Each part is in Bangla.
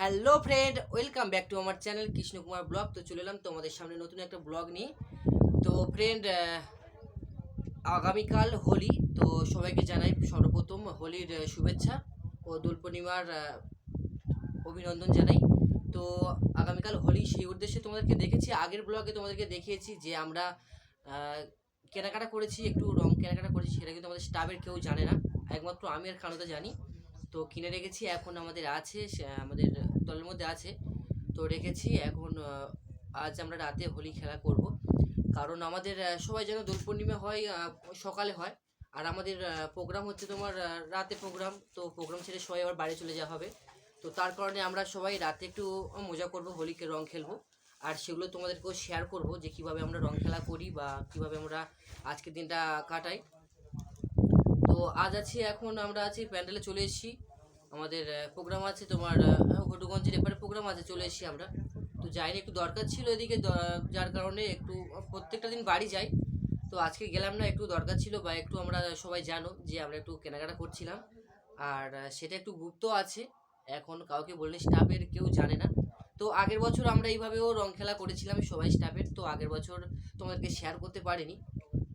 Hello friend, welcome back to আমার চ্যানেল কৃষ্ণ কুমার ব্লগ। তো চলে এলাম তোমাদের সামনে নতুন একটা ব্লগ নিয়ে। তো ফ্রেন্ড আগামীকাল হোলি, তো সবাইকে জানাই সর্বপ্রথম হোলির শুভেচ্ছা ও দোল পূর্ণিমার অভিনন্দন জানাই। তো আগামীকাল হোলি, সেই উদ্দেশ্যে তোমাদেরকে দেখেছি, আগের ব্লগে তোমাদেরকে দেখিয়েছি যে আমরা কেনাকাটা করেছি, একটু রং কেনাকাটা করেছি, সেটা কিন্তু আমাদের স্টাফের কেউ জানে না। একমাত্র আমি আর খানুদা জানি। তো কিনে রেখেছি, এখন আমাদের আছে আমাদের দলের মধ্যে আছে। তো রেখেছি, এখন আজ আমরা রাতে হোলি খেলা করব। কারণ আমাদের সবাই যেন দোল পূর্ণিমা হয় সকালে হয়। আর আমাদের প্রোগ্রাম হচ্ছে তোমার রাতে প্রোগ্রাম তো প্রোগ্রাম ছেড়ে সবাই আবার বাড়ি চলে যাওয়া হবে। তো তার কারণে আমরা সবাই রাতে একটু মজা করব হোলিকে রং খেলব। আর সেগুলো তোমাদেরকেও শেয়ার করব যে কীভাবে আমরা রং খেলা করি বা কীভাবে আমরা আজকের দিনটা কাটাই। আজ আছি, এখন আমরা আছি প্যান্ডেলে চলে এসেছি। আমাদের প্রোগ্রাম আছে তোমার ঘটুগঞ্জের এপারে প্রোগ্রাম আছে, চলে এসেছি আমরা। তো যাইনি, একটু দরকার ছিল এদিকে যার কারণে একটু, প্রত্যেকটা দিন বাড়ি যাই। তো আজকে গেলাম না, একটু দরকার ছিল বা একটু আমরা সবাই জানো যে আমরা একটু কেনাকাটা করছিলাম। আর সেটা একটু গুপ্ত আছে, এখন কাউকে বললে স্টাফের কেউ জানে না। তো আগের বছর আমরা এইভাবেও রং খেলা করেছিলাম সবাই স্টাফের, তো আগের বছর তোমাদেরকে শেয়ার করতে পারিনি।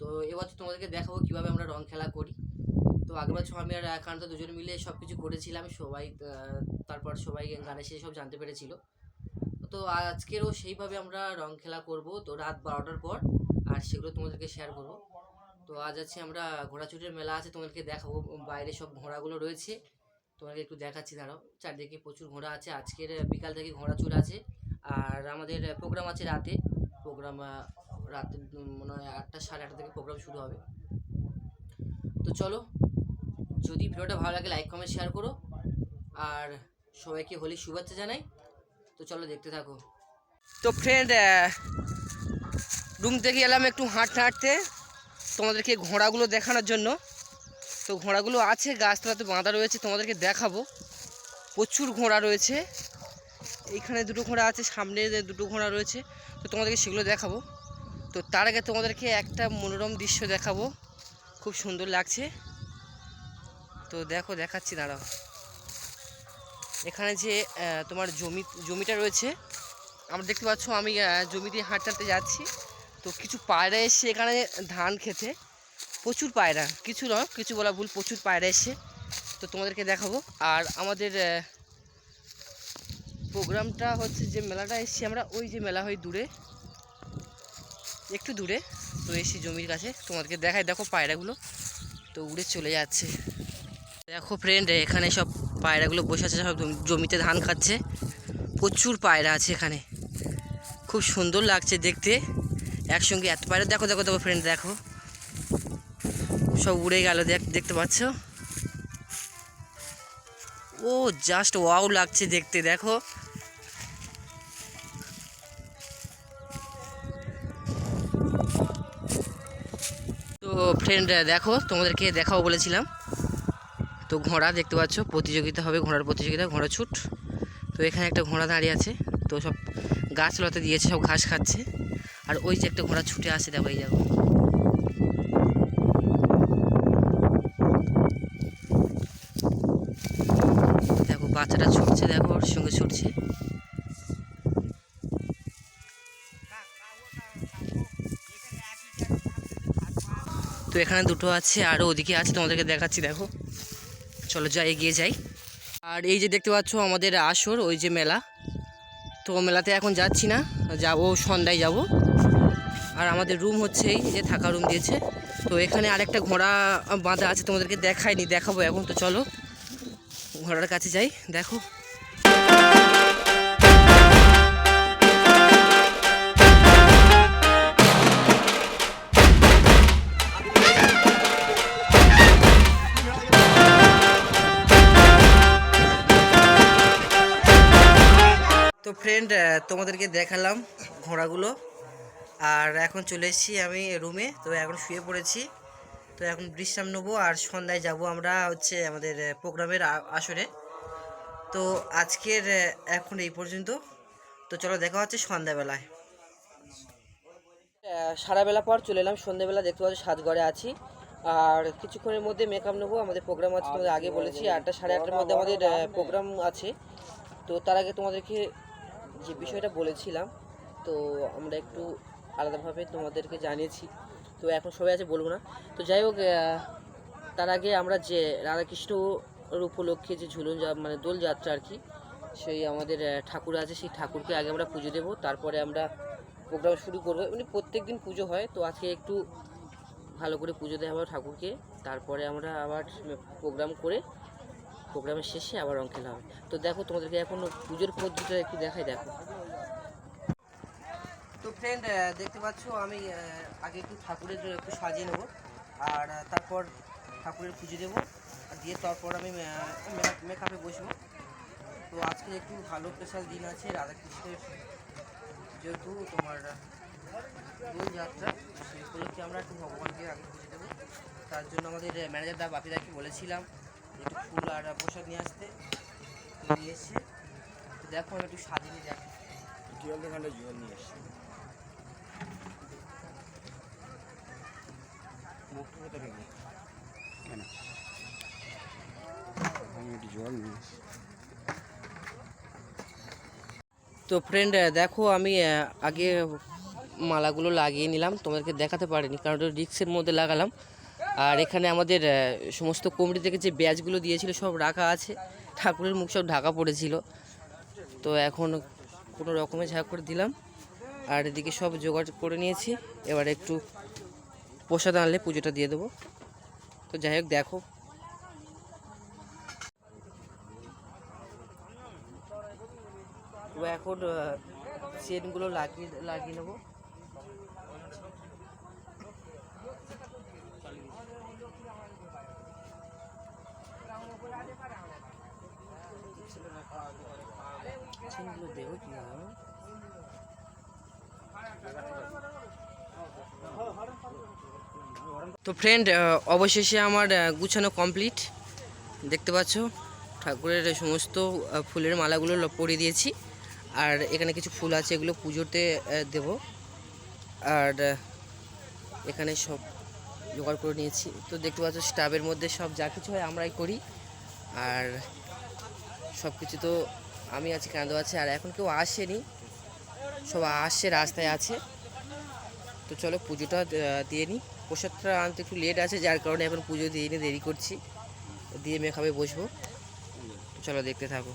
তো এবছর তোমাদেরকে দেখাবো কীভাবে আমরা রং খেলা করি। তো আগের বছর আমি আর একান্ত দুজন মিলে সব কিছু করেছিলাম, সবাই তারপর সবাই গানে সে সব জানতে পেরেছিল। তো আজকেরও সেইভাবে আমরা রং খেলা করব, তো রাত বারোটার পর, আর সেগুলো তোমাদেরকে শেয়ার করব। তো আজ আছে আমরা ঘোড়াচুটের মেলা আছে, তোমাদেরকে দেখাবো, বাইরে সব ঘোড়াগুলো রয়েছে। তোমাকে একটু দেখাচ্ছি, দাঁড়াও। চারদিকে প্রচুর ঘোড়া আছে, আজকের বিকাল থেকে ঘোড়াচুর আছে, আর আমাদের প্রোগ্রাম আছে রাতে। প্রোগ্রাম রাতে মনে হয় আটটা সাড়ে আটটা থেকে প্রোগ্রাম শুরু হবে। তো চলো যদি ভিডিওটা ভালো লাগে লাইক কমেন্ট শেয়ার করো। আর সবাইকে হোলির শুভেচ্ছা জানাই। তো চলো দেখতে থাকো। তো ফ্রেন্ড রুম থেকে এলাম একটু হাঁটতে হাঁটতে, তোমাদেরকে ঘোড়াগুলো দেখানোর জন্য। তো ঘোড়াগুলো আছে গাছতলাতে বাঁধা রয়েছে, তোমাদেরকে দেখাবো। প্রচুর ঘোড়া রয়েছে। এইখানে দুটো ঘোড়া আছে, সামনে দুটো ঘোড়া রয়েছে। তো তোমাদেরকে সেগুলো দেখাবো। তো তার আগে তোমাদেরকে একটা মনোরম দৃশ্য দেখাবো। খুব সুন্দর লাগছে। তো দেখো, দেখাচ্ছি, দাঁড়াও। এখানে যে তোমার জমি, জমিটা রয়েছে, আমরা দেখতে পাচ্ছ, আমি জমি দিয়ে হাঁটতে যাচ্ছি। তো কিছু পায়রা এসে এখানে ধান খেতে। প্রচুর পায়রা, কিছু নয়, কিছু বলা ভুল, প্রচুর পায়রা এসে। তো তোমাদেরকে দেখাবো। আর আমাদের প্রোগ্রামটা হচ্ছে যে মেলাটা এসেছি আমরা, ওই যে মেলা হয় দূরে, একটু দূরে। তো এসি জমির কাছে, তোমাদেরকে দেখায় দেখো পায়রাগুলো। তো উড়ে চলে যাচ্ছে। দেখো ফ্রেন্ড এখানে সব পায়রাগুলো বসে আছে, সব জমিতে ধান খাচ্ছে। প্রচুর পায়রা আছে এখানে। খুব সুন্দর লাগছে দেখতে। একসঙ্গে এত পায়রা দেখো দেখো দেখো ফ্রেন্ড দেখো। সব উড়ে গেল, দেখ দেখতে পাচ্ছ? ও জাস্ট ওয়াও লাগছে দেখতে, দেখো। তো ফ্রেন্ড দেখো, তোমাদেরকে দেখাও বলেছিলাম। তো ঘোড়া দেখতে পাচ্ছ, প্রতিযোগিতা হবে ঘোড়ার প্রতিযোগিতা, ঘোড়া ছুট। তো এখানে একটা ঘোড়া দাঁড়িয়ে আছে, তো সব গাছলতা দিয়েছে, সব ঘাস খাচ্ছে। আর ওই যে একটা ঘোড়া ছুটে আসে, দেখো এই যাব দেখো, বাচ্চাটা ছুটছে, দেখো, ওর সঙ্গে ছুটছে। তো এখানে দুটো আছে, আর ওদিকে আছে, তোমাদেরকে দেখাচ্ছি, দেখো। চলো যা, এগিয়ে যাই। আর এই যে দেখতে পাচ্ছ আমাদের আসর, ওই যে মেলা। তো মেলাতে এখন যাচ্ছি না, যাব, সন্ধ্যায় যাব। আর আমাদের রুম হচ্ছে এই যে থাকা রুম দিয়েছে। তো এখানে আরেকটা ঘোড়া বাঁধা আছে, তোমাদেরকে দেখায়নি দেখাবো এখন। তো চলো, ঘোড়ার কাছে যাই, দেখো। তোমাদেরকে দেখালাম ঘোড়াগুলো। আর এখন চলে এসেছি আমি রুমে। তো এখন শুয়ে পড়েছি। তো এখন বিশ্রাম নেব আর সন্ধ্যায় যাব আমরা হচ্ছে আমাদের প্রোগ্রামের আসরে। তো আজকের এখন এই পর্যন্ত। তো চলো দেখা হচ্ছে সন্ধ্যাবেলায়। সারাবেলা পর চলে এলাম। সন্ধ্যাবেলা দেখতে পাচ্ছি সাজঘরে আছি। আর কিছুক্ষণের মধ্যে মেকআপ নেব। আমাদের প্রোগ্রাম আছে তোমাদের আগে বলেছি। আটটা সাড়ে আটটার মধ্যে আমাদের প্রোগ্রাম আছে। তো তার আগে তোমাদেরকে যে বিষয়টা বলেছিলাম, তো আমরা একটু আলাদাভাবে তোমাদেরকে জানিয়েছি। তো এখন সবাই আছে, বলব না। তো যাই হোক তার আগে আমরা যে রাধাকৃষ্ণর উপলক্ষে যে ঝুলন মানে দোলযাত্রা আর কি, সেই আমাদের ঠাকুর আছে, সেই ঠাকুরকে আগে আমরা পুজো দেবো। তারপরে আমরা প্রোগ্রাম শুরু করব। এমনি প্রত্যেক দিন পুজো হয়, তো আজকে একটু ভালো করে পুজো দেওয়া হবে ঠাকুরকে। তারপরে আমরা আবার প্রোগ্রাম করে প্রোগ্রামের শেষে আবার রং খেলা হবে। তো দেখো তোমাদেরকে এখন পুজোর পদ্ধতিটা একটু দেখাই, দেখো। তো ফ্রেন্ড দেখতে পাচ্ছো আমি আগে একটু ঠাকুরের একটু সাজিয়ে নেব। আর তারপর ঠাকুরের পুজো দেবো। দিয়ে তারপর আমি মেকআপে বসবো। তো আজকে একটু ভালো স্পেশাল দিন আছে রাধাকৃষ্ণের। যেহেতু তোমার দোল যাত্রা, সেই উপলক্ষে আমরা একটু ভগবানকে আগে পুজো দেবো। তার জন্য আমাদের ম্যানেজার দা বাপিদাকে বলেছিলাম ফুল আর প্রসাদ নিয়ে আসতে। তো নিয়ে দেখো আমি একটু সাজিয়ে দেখো জল দোকানটা জল নিয়ে এসছি মুখটা কোথা থেকে কেন আমি একটু জল নিয়ে এসছি তো ফ্রেন্ড দেখো আমি আগে মালাগুলো লাগিয়ে নিলাম। তোমাদেরকে দেখাতে পারিনি কারণ রিক্সের মধ্যে লাগালাম। আর এখানে আমাদের সমস্ত কমিটি থেকে যে ব্যাচগুলো দিয়েছিল সব রাখা আছে। ঠাকুরের মুখ সব ঢাকা পড়েছিল। তো এখন কোনো রকমে ঝাঁক করে দিলাম। আর এদিকে সব জোগাড় করে নিয়েছি। এবার একটু প্রসাদ আনলে পুজোটা দিয়ে দেবো। তো যাই হোক, দেখো। এখন চেনগুলো লাগিয়ে লাগিয়ে নেব চেনগুলো দেবো কি না তো ফ্রেন্ড অবশেষে আমার গুছানো কমপ্লিট দেখতে পাচ্ছ, ঠাকুরের সমস্ত ফুলের মালাগুলো পরিয়ে দিয়েছি। আর এখানে কিছু ফুল আছে, এগুলো পুজোতে দেব। আর এখানে সব জোগাড় করে নিয়েছি। তো দেখতে পাচ্ছ স্টাফের মধ্যে সব যা কিছু হয় আমরাই করি। আর সব কিছু তো আমি আছি কাঁদো আছে আর এখন কেউ আসেনি। সব আসছে, রাস্তায় আছে। তো চলো পুজোটা দিয়ে নিই প্রসাদটা আনতে একটু লেট আছে, যার কারণে এখন পুজো দিয়ে নিয়ে দেরি করছি। দিয়ে মেখাবে বসবো। চলো দেখতে থাকো।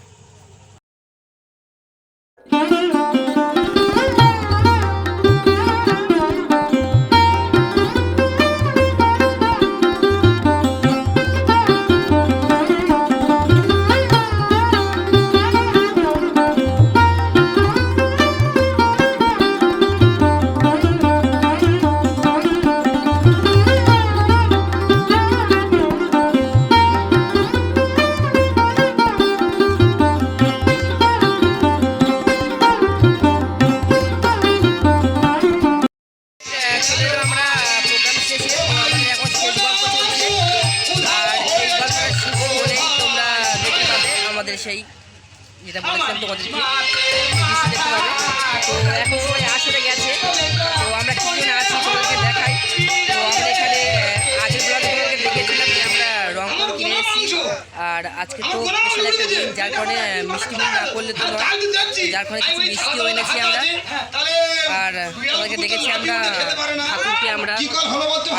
আর আজকে তো স্পেশাল একটা দিন যার কারণে মিষ্টি না করলে তো যার কারণে কিছু মিষ্টিও এনেছি আমরা। আর তোমাদেরকে দেখেছি আমরা ঠাকুরকে আমরা।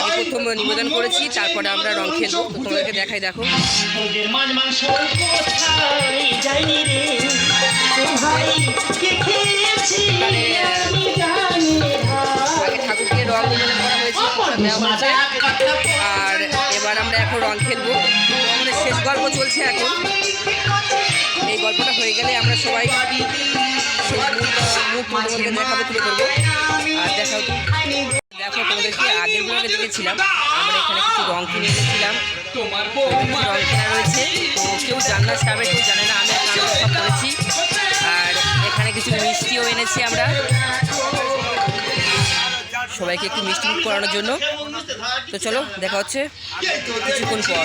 আগে প্রথম নিবেদন করেছি তারপরে আমরা রং খেলব। তো তোমাদেরকে দেখাই দেখো। আগে ঠাকুরকে রং নিবেদন করা হয়েছে। রং খেলব। আমাদের শেষ গল্প চলছে এখন। এই গল্পটা হয়ে গেলে আমরা সবাই মুখ তোমাদেরকে দেখাবো, তুলে ধরবো। আর দেখাও দেখো, তোমাদেরকে আগের দেখেছিলাম। আমরা এখানে কিছু রং কিনে রং কেনা রয়েছে। তো কেউ জান না সাবে কেউ জানে না, আমি সব করেছি। আর এখানে কিছু মিষ্টিও এনেছি আমরা। সবাইকে একটু মিষ্টি মুখ করানোর জন্য। তো চলো, দেখা হচ্ছে কিছুক্ষণ পর।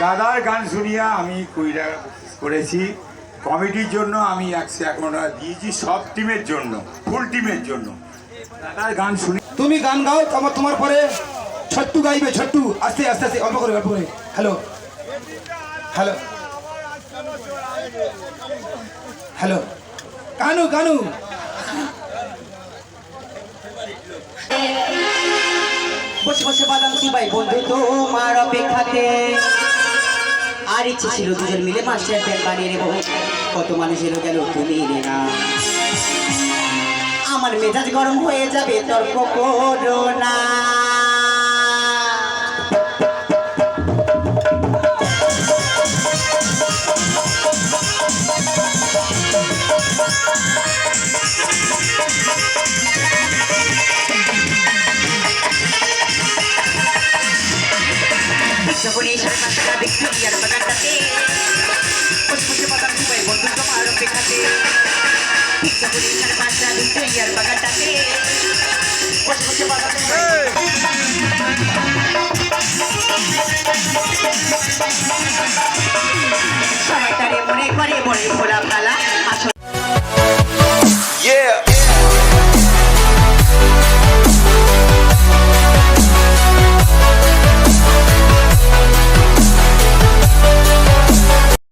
দাদার গান শুনিয়া আমি টাকা করেছি। কমিটির জন্য আমি একশো এখন দিয়েছি সব টিমের জন্য ফুল টিমের জন্য। দাদার গান শুনি। তুমি গান গাও তোমার তোমার পরে ছট্টু গাইবে ছট্টু আস্তে আস্তে আস্তে অল্প করে অল্প করে। Hello hello hello Kanu Kanu. বসে বসে বাদাম চিবাই বন্ধু তোমার অপেক্ষাতে? আর ইচ্ছে ছিল দুজন মিলে মাস্টার প্যান বানিয়ে নেব কত মানুষ এলো গেল, তুমি না। আমার মেজাজ গরম হয়ে যাবে, তর্ক করো না। যখন বসে বসে বাদাম চিবাই বন্ধু তোমার অপেক্ষাতে যখন এই সাড়ে পাঁচটা ভিক্টোরিয়ার বাগানটাতে বসে বসে বাদাম চিবাই সময়টারে মনে করে পালা